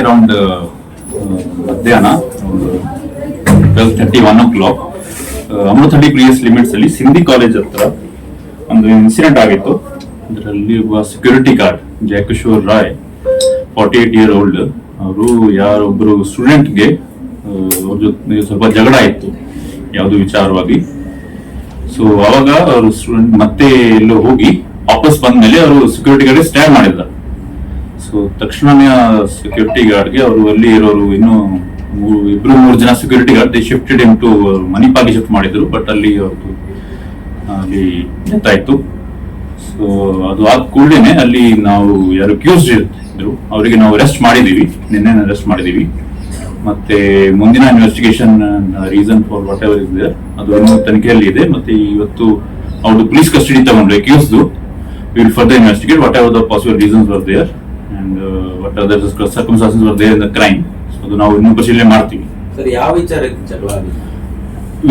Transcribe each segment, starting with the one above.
Around ಮಧ್ಯಾಹ್ನ twelve thirty one o'clock Amruthahalli ಪ್ರಿಯಸ್ limits ಅಲ್ಲಿ Sindhi college ಹತ್ರ ಒಂದು ಇನ್ಸಿಡೆಂಟ್ ಆಗಿತ್ತು. ಅದರಲ್ಲಿ ಒಬ್ಬ security guard Jayakishore Rai forty eight year old ಅವರು ಯಾರೊಬ್ಬರು ಸ್ಟೂಡೆಂಟ್ಗೆ ಅವ್ರ ಜೊತೆ ಸ್ವಲ್ಪ ಜಗಳ ಇತ್ತು ಯಾವುದು ವಿಚಾರವಾಗಿ. ಸೊ ಅವಾಗ ಅವರು ಸ್ಟೂಡೆಂಟ್ ಮತ್ತೆ ಎಲ್ಲೋ ಹೋಗಿ ವಾಪಸ್ ಬಂದ್ಮೇಲೆ ಅವರು ಸೆಕ್ಯೂರಿಟಿ ಗಾರ್ಡ್ ಸ್ಟ್ಯಾಂಡ್ ಮಾಡಿದ್ದಾರೆ ಸೊ ತಕ್ಷಣನೇ ಸೆಕ್ಯೂರಿಟಿ ಗಾರ್ಡ್ಗೆ ಅವರು ಅಲ್ಲಿ ಇರೋರು ಇನ್ನು ಇಬ್ರು ಮೂರು ಜನ security guard they shifted in to ಮಣಿಪಾಲ್ಗೆ shift ಮಾಡಿದ್ರು ಬಟ್ ಅಲ್ಲಿ ಅವ್ರದ್ದು ಅಲ್ಲಿ ಡೆತ್ ಆಯ್ತು ಸೊ ಅದು ಆದ ಕೂಡಲೇ ಅಲ್ಲಿ ನಾವು ಯಾರು ಕ್ಯೂಸ್ ಇದ್ರು, ಅವರಿಗೆ ನಾವು ಅರೆಸ್ಟ್ ಮಾಡಿದೀವಿ ನಿನ್ನೆ ಅರೆಸ್ಟ್ ಮಾಡಿದೀವಿ. ಮತ್ತೆ ಮುಂದಿನ investigation reason for whatever is there ಅದು ಇನ್ನೂ ತನಿಖೆಯಲ್ಲಿ ಇದೆ. ಮತ್ತೆ ಇವತ್ತು ಅವರು ಪೊಲೀಸ್ ಕಸ್ಟಡಿ ತಗೊಂಡ್ರೆ ಕ್ಯೂಸ್ದು will further investigate whatever the possible reasons for there and what are the circumstances were there in the crime so ಅದು ನಾವು ಇನ್ನೂ ಪರಿಶೀಲನೆ ಮಾಡ್ತೀವಿ. ಸರ್ ಯಾವ ವಿಚಾರ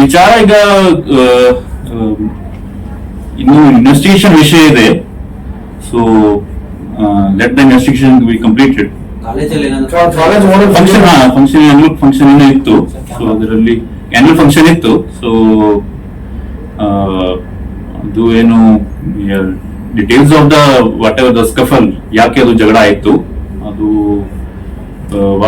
ವಿಚಾರ ಈಗ ಇನ್ನು ಇನ್ವೆಸ್ಟಿಗೇಷನ್ ವಿಷಯ ಇದೆ. So let the investigation be completed function function annual function ಏನೋ ಇತ್ತು. ಸೊ ಅದರಲ್ಲಿ ಆನ್ಯುವಲ್ ಫಂಕ್ಷನ್ ಇತ್ತು. ಸೊ ಅದು ಏನು details of the whatever the scuffle ಯಾಕೆ ಅದು ಜಗಳ ಆಯಿತು ಅದು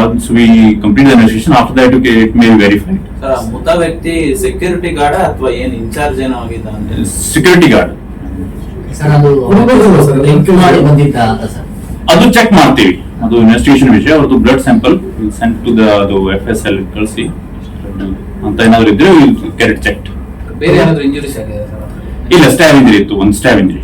once we complete investigation after that it may verify sir ಮುದ್ದ ವ್ಯಕ್ತಿ ಸೆಕ್ಯೂರಿಟಿ ಗಾರ್ಡ್ ಅಥವಾ ಏನ್ ಇನ್ಚಾರ್ಜ್ ಏನೋ ಆಗಿದ್ದ ಅಂತ? ಸೆಕ್ಯೂರಿಟಿ ಗಾರ್ಡ್ ಸರ್ ಅದು ಲಿಂಕ್ ಮಾಡಿ ಬಂದಿದ್ದ ಅಂತ ಸರ್. ಅದು ಚೆಕ್ ಮಾಡ್ತೀವಿ. ಅದು ಇನ್ವೆಸ್ಟಿಗೇಷನ್ ವಿಷಯ ಅವ್ರದ್ದು blood sample sent to the ಅದು ಎಫ್ ಎಸ್ ಎಲ್ ಕಳಿಸಿ. ಅಂತ ಏನಾದ್ರು ಇದ್ರೆ ಕ್ಯಾರೆಟ್ ಚೆಕ್ ಬೇರೆ ಏನಾದ್ರು ಇಂಜುರೀಸ್ ಆಗಿದೆ ಸರ್? ಇಲ್ಲ ಸ್ಟ್ಯಾಬ್ ಇಂಜರಿ ಇತ್ತು ಒಂದು stab injury